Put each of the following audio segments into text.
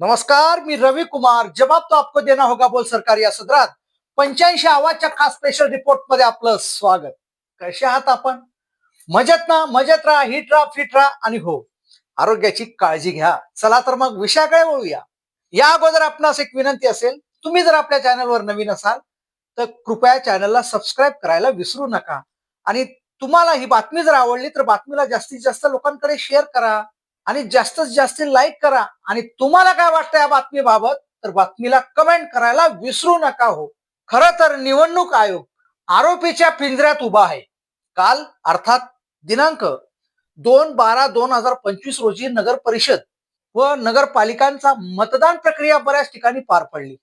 नमस्कार मी रवि कुमार. जवाब तो आपको देना होगा बोल सरकार या सदरात. पंच्याऐंशी आवाजच्या खास स्पेशल रिपोर्टमध्ये आपलं स्वागत. कसे आहात आपण? मजेत ना? मजेत राहा हिट राहा फिट राहा आणि हो. आरोग्याची काळजी घ्या. चला तर मग विषयाकडे वळूया. या अगोदर आपणास एक विनंती असेल तुम्ही जर आपल्या चॅनलवर नवीन असाल तर कृपया चॅनलला सबस्क्राईब करायला विसरू नका. आणि तुम्हाला ही बातमी जर आवडली तर बातमीला जास्तीत जास्त लोकांकडे शेअर करा. आणि जास्तीत जास्त लाईक करा. आणि तुम्हाला काय वाटतं या बातमीबाबत? तर बातमीला कमेंट करायला विसरू नका हो. खर तर निवडणूक आयोग आरोपीच्या पिंजऱ्यात उभा आहे. काल अर्थात दिनांक दोन बारा दोन हजार पंचवीस रोजी नगर परिषद व नगरपालिकांचा मतदान प्रक्रिया बऱ्याच ठिकाणी पार पडली.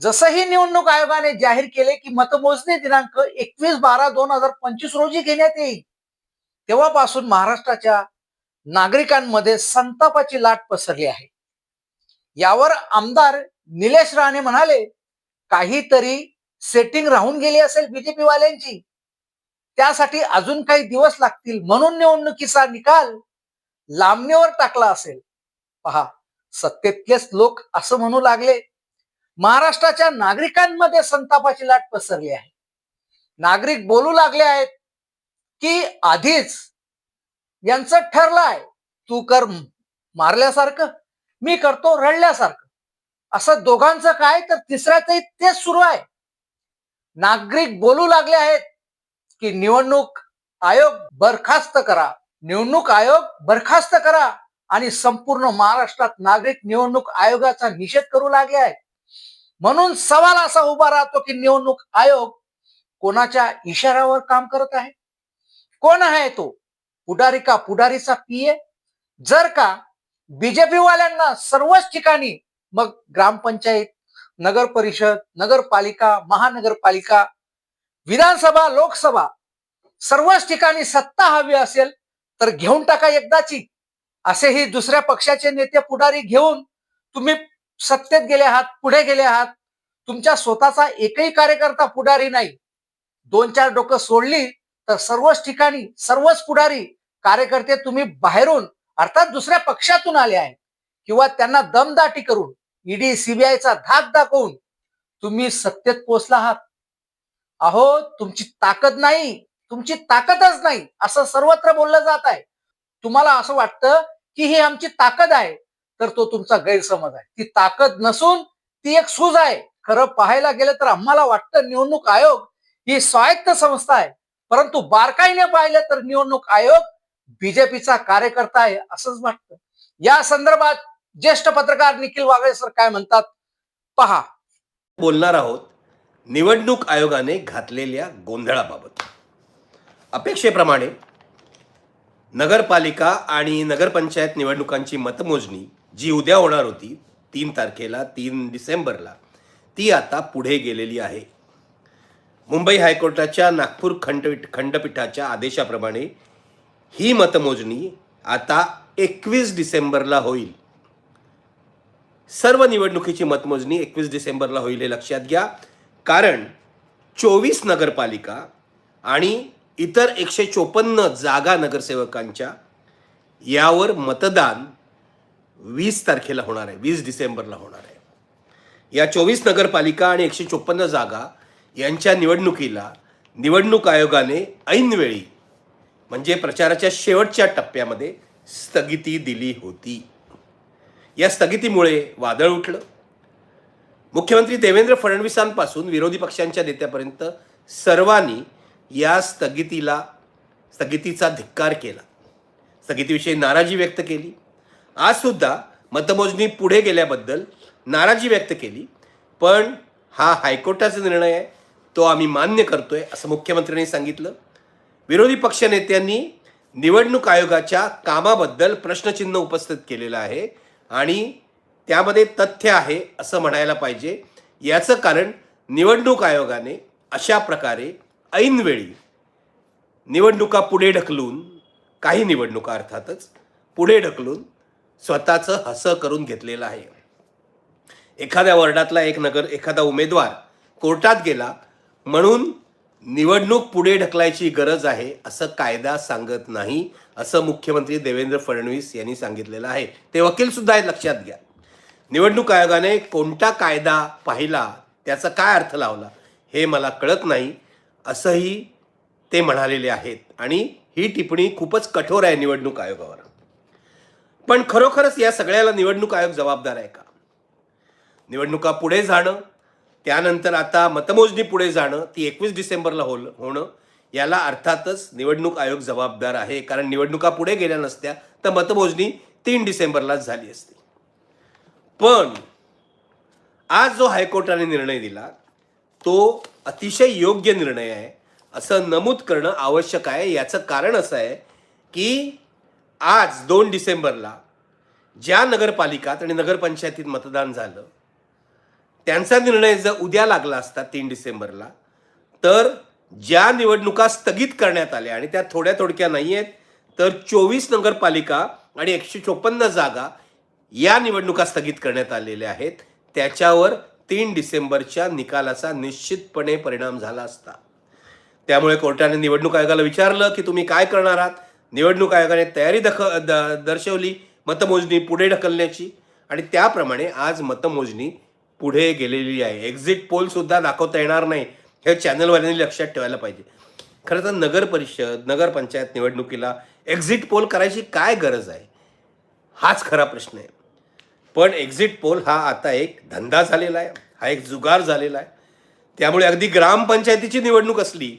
जसंही निवडणूक आयोगाने जाहीर केले की मतमोजणी दिनांक एकवीस बारा दोन हजार पंचवीस रोजी घेण्यात येईल. तेव्हापासून महाराष्ट्राच्या नागरिकांमध्ये संतापाची लाट पसरली आहे. यावर आमदार निलेश राणे म्हणाले काहीतरी सेटिंग राहून गेली असेल बीजेपी वाल्यांची. त्यासाठी अजून काही दिवस लागतील म्हणून निवडणुकीचा निकाल लांबणीवर टाकला असेल. पहा सत्तेतलेच लोक असं म्हणू लागले महाराष्ट्राच्या नागरिकांमध्ये संतापाची लाट पसरली आहे. नागरिक बोलू लागले आहेत की आधीच यांचं ठरलंय. तू कर मारल्यासारखं मी करतो रडल्यासारखं. असं दोघांचं काय? तर तिसऱ्याचंही तेच सुरू आहे. नागरिक बोलू लागले आहेत की निवडणूक आयोग बरखास्त करा. निवडणूक आयोग बरखास्त करा आणि संपूर्ण महाराष्ट्रात नागरिक निवडणूक आयोगाचा निषेध करू लागले आहेत. म्हणून सवाल असा उभा राहतो की निवडणूक आयोग कोणाच्या इशाऱ्यावर काम करत आहे? कोण आहे तो? पुढारी का पुढारीचा पीए? जर का बीजेपी वाल्यांना सर्वच ठिकाणी मग ग्रामपंचायत नगर परिषद नगरपालिका महानगरपालिका विधानसभा लोकसभा सर्वच ठिकाणी सत्ता हवी असेल तर घेऊन टाका एकदाची. असेही दुसऱ्या पक्षाचे नेते पुढारी घेऊन तुम्ही सत्तेत गेले आहात पुढे गेले आहात. तुमच्या स्वतःचा एकही कार्यकर्ता पुढारी नाही. दोन चार डोकं सोडली तर सर्वच ठिकाणी सर्वच पुढारी कार्यकर्ते तुम्ही बाहेरून अर्थात दुसऱ्या पक्षातून आले आहेत. किंवा त्यांना दमदाटी करून ईडी सीबीआयचा धाक दाखवून तुम्ही सत्तेत पोचला आहात. अहो तुमची ताकद नाही तुमची ताकदच नाही असं सर्वत्र बोललं जात आहे. तुम्हाला असं वाटतं की ही आमची ताकद आहे तर तो तुमचा गैरसमज आहे. ती ताकद नसून ती एक सूज आहे. खरं पाहायला गेलं तर आम्हाला वाटतं निवडणूक आयोग ही स्वायत्त संस्था आहे. परंतु बारकाईने पाहिलं तर निवडणूक आयोग बीजेपीचा कार्यकर्ता आहे असंच वाटतं. या संदर्भात ज्येष्ठ पत्रकार निखिल वागळे सर काय म्हणतात? पहा. बोलणार आहोत निवडणूक आयोगाने घातलेल्या गोंधळाबाबत. अपेक्षेप्रमाणे नगरपालिका आणि नगरपंचायत निवडणुकांची मतमोजणी जी उद्या होणार होती तीन तारखेला तीन डिसेंबरला ती आता पुढे गेलेली आहे. मुंबई हायकोर्टाच्या नागपूर खंडपीठ खंडपीठाच्या आदेशाप्रमाणे ही मतमोजणी आता एकवीस डिसेंबरला होईल. सर्व निवडणुकीची मतमोजणी एकवीस डिसेंबरला होईल हे लक्षात घ्या. कारण चोवीस नगरपालिका आणि इतर एकशे चोपन्न जागा नगरसेवकांच्या यावर मतदान वीस तारखेला होणार आहे वीस डिसेंबरला होणार आहे. या चोवीस नगरपालिका आणि एकशे चोपन्न जागा यांच्या निवडणुकीला निवडणूक आयोगाने ऐनवेळी म्हणजे प्रचाराच्या शेवटच्या टप्प्यामध्ये स्थगिती दिली होती. या स्थगितीमुळे वादळ उठलं. मुख्यमंत्री देवेंद्र फडणवीसांपासून विरोधी पक्षांच्या नेत्यापर्यंत सर्वांनी या स्थगितीला स्थगितीचा धिक्कार केला. स्थगितीविषयी नाराजी व्यक्त केली. आज सुद्धा मतमोजणी पुढे गेल्याबद्दल नाराजी व्यक्त केली. पण हा हायकोर्टाचा निर्णय आहे. तो आम्ही मान्य करतोय असं मुख्यमंत्र्यांनी सांगितलं. विरोधी पक्षनेत्यांनी निवडणूक आयोगाच्या कामाबद्दल प्रश्नचिन्ह उपस्थित केलेलं आहे आणि त्यामध्ये तथ्य आहे असं म्हणायला पाहिजे. याचं कारण निवडणूक आयोगाने अशा प्रकारे ऐनवेळी निवडणुका पुढे ढकलून काही निवडणुका अर्थातच पुढे ढकलून स्वतःचं हसं करून घेतलेलं आहे. एखाद्या वॉर्डातला एक नगर एखादा उमेदवार कोर्टात गेला म्हणून निवडणूक पुढे ढकलायची गरज आहे असं कायदा सांगत नाही असं मुख्यमंत्री देवेंद्र फडणवीस यांनी सांगितलेलं आहे. ते वकील सुद्धा आहेत लक्षात घ्या. निवडणूक आयोगाने कोणता कायदा पाहिला त्याचा काय अर्थ लावला हे मला कळत नाही असंही ते म्हणालेले आहेत. आणि ही टिप्पणी खूपच कठोर आहे निवडणूक आयोगावर. पण खरोखरच या सगळ्याला निवडणूक आयोग जबाबदार आहे का? निवडणुका पुढे जाणं त्यानंतर आता मतमोजणी पुढे जाणं ती एकवीस डिसेंबरला होल होणं याला अर्थातच निवडणूक आयोग जबाबदार आहे. कारण निवडणुका पुढे गेल्या नसत्या तर मतमोजणी तीन डिसेंबरलाच झाली असती. पण आज जो हायकोर्टाने निर्णय दिला तो अतिशय योग्य निर्णय आहे. असं नमूद करणं आवश्यक आहे. याचं कारण असं आहे की आज दोन डिसेंबरला ज्या नगरपालिकात आणि नगरपंचायतीत मतदान झालं त्यांचा निर्णय जर उद्या लागला असता तीन डिसेंबरला तर ज्या निवडणुका स्थगित करण्यात आल्या आणि त्या थोड्या थोडक्या नाही आहेत तर चोवीस नगरपालिका आणि एकशे चोपन्न जागा या निवडणुका स्थगित करण्यात आलेल्या आहेत. त्याच्यावर तीन डिसेंबरच्या निकालाचा निश्चितपणे परिणाम झाला असता. त्यामुळे कोर्टाने निवडणूक आयोगाला विचारलं की तुम्ही काय करणार आहात? निवडणूक आयोगाने तयारी दख द दर्शवली मतमोजणी पुढे ढकलण्याची आणि त्याप्रमाणे आज मतमोजणी पुढे गेलेली आहे. एक्झिट पोल सुद्धा दाखवता येणार नाही. हे चॅनलवाल्यांनी लक्षात ठेवायला पाहिजे. खरं तर नगर परिषद नगरपंचायत निवडणुकीला एक्झिट पोल करायची काय गरज आहे? हाच खरा प्रश्न आहे. पण एक्झिट पोल हा आता एक धंदा झालेला आहे. हा एक जुगार झालेला आहे. त्यामुळे अगदी ग्रामपंचायतीची निवडणूक असली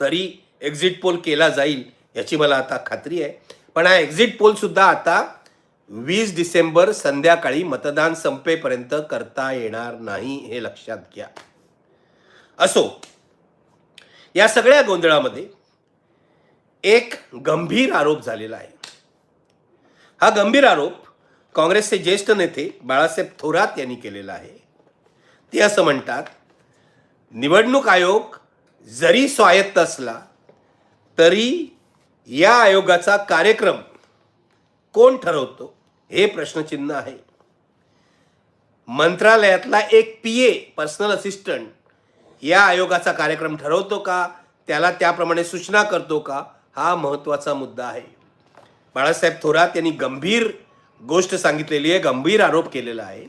तरी एक्झिट पोल केला जाईल याची मला आता खात्री आहे. पण हा एक्झिट पोलसुद्धा आता वीस डिसेंबर संध्याकाळी मतदान संपेपर्यंत करता येणार नाही हे लक्षात घ्या. असो या सगळ्या गोंधळामध्ये एक गंभीर आरोप झालेला आहे. हा गंभीर आरोप काँग्रेसचे ज्येष्ठ नेते बाळासाहेब थोरात यांनी केलेला आहे. ते असं म्हणतात निवडणूक आयोग जरी स्वायत्त असला तरी या आयोगाचा कार्यक्रम कोण ठरवतो? हे प्रश्नचिन्ह आहे. मंत्रालयातला एक पी ए पर्सनल असिस्टंट या आयोगाचा कार्यक्रम ठरवतो का? त्याला त्याप्रमाणे सूचना करतो का? हा महत्त्वाचा मुद्दा आहे. बाळासाहेब थोरात यांनी गंभीर गोष्ट सांगितलेली आहे गंभीर आरोप केलेला आहे.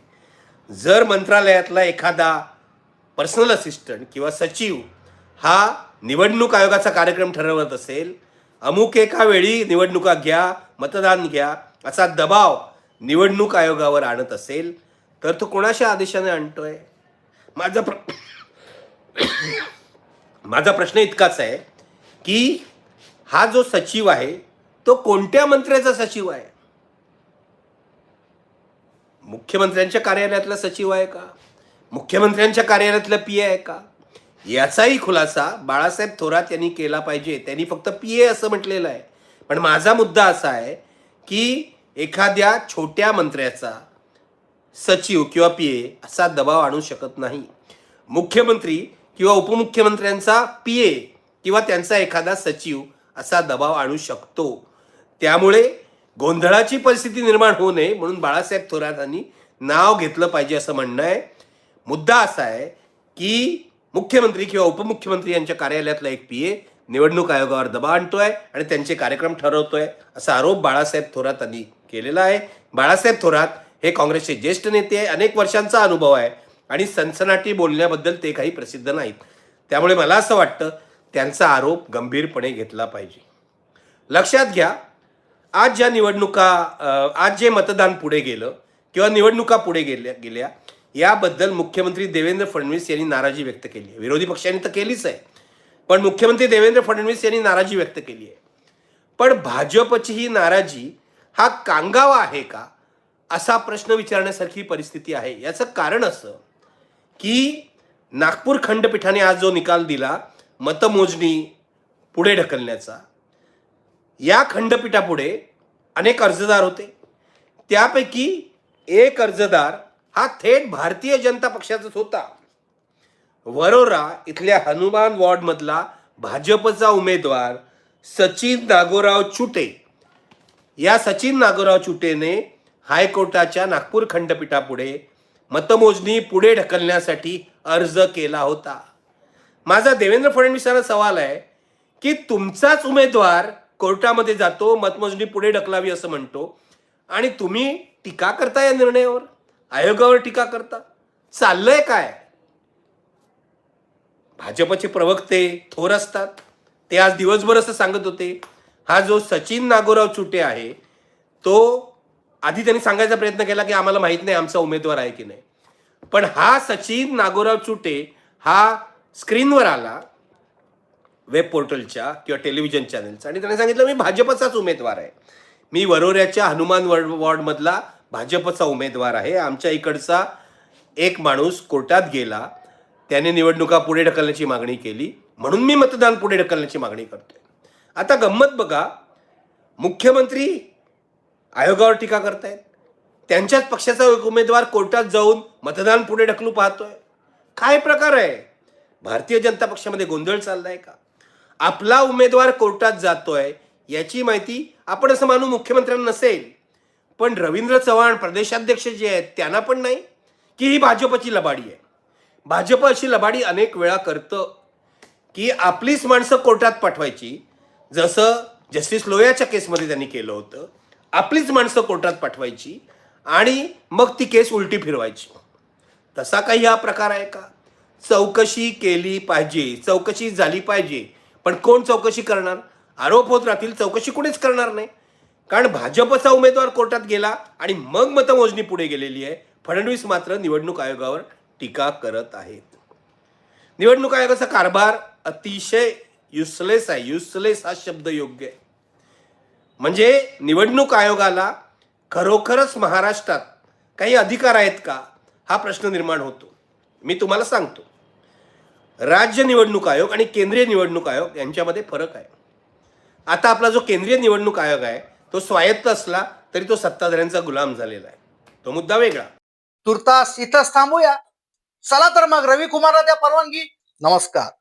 जर मंत्रालयातला एखादा पर्सनल असिस्टंट किंवा सचिव हा निवडणूक आयोगाचा कार्यक्रम ठरवत असेल अमुक एका वेळी निवडणुका घ्या मतदान घ्या असा दबाव निवडणूक आयोगावर आणत असेल तर तो कोणाच्या आदेशाने आणतोय? माझा प्र माझा प्रश्न इतकाच आहे की हा जो सचिव आहे तो कोणत्या मंत्र्याचा सचिव आहे? मुख्यमंत्र्यांच्या कार्यालयातला सचिव आहे का? मुख्यमंत्र्यांच्या कार्यालयातला पी आहे का? याचाही खुलासा बाळासाहेब थोरात यांनी केला पाहिजे. त्यांनी फक्त पी ए असं म्हटलेलं आहे. पण माझा मुद्दा असा आहे की एखाद्या छोट्या मंत्र्याचा सचिव किंवा पी ए असा दबाव आणू शकत नाही. मुख्यमंत्री किंवा उपमुख्यमंत्र्यांचा पी ए किंवा त्यांचा एखादा सचिव असा दबाव आणू शकतो. त्यामुळे गोंधळाची परिस्थिती निर्माण होऊ नये म्हणून बाळासाहेब थोरातांनी नाव घेतलं पाहिजे असं म्हणणं आहे. मुद्दा असा आहे की मुख्यमंत्री किंवा उपमुख्यमंत्री यांच्या कार्यालयातला एक पी ए निवडणूक आयोगावर दबाव आणतोय आणि त्यांचे कार्यक्रम ठरवतोय असा आरोप बाळासाहेब थोरातांनी केलेला आहे. बाळासाहेब थोरात हे काँग्रेसचे ज्येष्ठ नेते आहे. अनेक वर्षांचा अनुभव आहे. आणि सनसनाटी बोलण्याबद्दल ते काही प्रसिद्ध नाहीत. त्यामुळे मला असं वाटतं त्यांचा आरोप गंभीरपणे घेतला पाहिजे. लक्षात घ्या आज ज्या निवडणुका आज जे मतदान पुढे गेलं किंवा निवडणुका पुढे गेल्या गेल्या याबद्दल मुख्यमंत्री देवेंद्र फडणवीस यांनी नाराजी व्यक्त केली आहे. विरोधी पक्षांनी तर केलीच आहे. पण मुख्यमंत्री देवेंद्र फडणवीस यांनी नाराजी व्यक्त केली आहे. पण भाजपची ही नाराजी हा कांगावा आहे का? असा प्रश्न विचारण्यासारखी परिस्थिती आहे. याचं कारण असं की नागपूर खंडपीठाने आज जो निकाल दिला मतमोजणी पुढे ढकलण्याचा या खंडपीठापुढे अनेक अर्जदार होते. त्यापैकी एक अर्जदार हा थेट भारतीय जनता पक्षाचाच होता. वरोरा इथल्या हनुमान वॉर्डमधला भाजपचा उमेदवार सचिन नागोराव चुटे या सचिन नागोराव चुटेने हायकोर्टाच्या नागपूर खंडपीठापुढे मतमोजणी पुढे ढकलण्यासाठी अर्ज केला होता. माझा देवेंद्र फडणवीसांना सवाल आहे की तुमचाच उमेदवार कोर्टामध्ये जातो मतमोजणी पुढे ढकलावी असं म्हणतो आणि तुम्ही टीका करता या निर्णयावर? आयोगावर टीका करता? चाललंय काय? भाजपचे प्रवक्ते थोर असतात. ते आज दिवसभर असं सांगत होते हा जो सचिन नागोराव चुटे आहे तो आधी त्यांनी सांगायचा प्रयत्न केला की आम्हाला माहीत नाही आमचा उमेदवार आहे की नाही. पण हा सचिन नागोराव चुटे हा स्क्रीनवर आला वेब पोर्टलच्या किंवा टेलिव्हिजन चॅनलचा. आणि त्याने सांगितलं मी भाजपचाच उमेदवार आहे. मी वरोऱ्याच्या हनुमान वॉर्ड वॉर्डमधला भाजपचा उमेदवार आहे. आमच्या इकडचा एक माणूस कोर्टात गेला. त्याने निवडणुका पुढे ढकलण्याची मागणी केली. म्हणून मी मतदान पुढे ढकलण्याची मागणी करतोय. आता गंमत बघा. मुख्यमंत्री आयोगावर टीका करतायत. त्यांच्याच पक्षाचा एक उमेदवार कोर्टात जाऊन मतदान पुढे ढकलू पाहतोय. काय प्रकार आहे? भारतीय जनता पक्षामध्ये गोंधळ चाललाय का? आपला उमेदवार कोर्टात जातोय याची माहिती आपण असं मानू मुख्यमंत्र्यांना नसेल. पण रवींद्र चव्हाण प्रदेशाध्यक्ष जे आहेत त्यांना पण नाही की ही भाजपची लबाडी आहे. भाजप अशी लबाडी अनेक वेळा करतं की आपलीच माणसं कोर्टात पाठवायची जसं जस्टिस लोयाच्या केसमध्ये त्यांनी केलं होतं आपलीच माणसं कोर्टात पाठवायची आणि मग ती केस उलटी फिरवायची. तसा काही हा प्रकार आहे का? चौकशी केली पाहिजे चौकशी झाली पाहिजे. पण कोण चौकशी करणार? आरोप होत राहतील चौकशी कोणीच करणार नाही. कारण भाजपचा उमेदवार कोर्टात गेला आणि मग मतमोजणी पुढे गेलेली आहे. फडणवीस मात्र निवडणूक आयोगावर टीका करत आहेत. निवडणूक आयोगाचा कारभार अतिशय युसलेस आहे. युसलेस हा शब्द योग्य आहे. म्हणजे निवडणूक आयोगाला खरोखरच महाराष्ट्रात काही अधिकार आहेत का? हा प्रश्न निर्माण होतो. मी तुम्हाला सांगतो. राज्य निवडणूक आयोग आणि केंद्रीय निवडणूक आयोग यांच्यामध्ये फरक आहे. आता आपला जो केंद्रीय निवडणूक आयोग आहे तो स्वायत्त असला तरी तो सत्ताधाऱ्यांचा गुलाम झालेला आहे. तो मुद्दा वेगळा. तुर्तास इथंच थांबूया. चला तर मग रवी कुमारला द्या परवानगी. नमस्कार.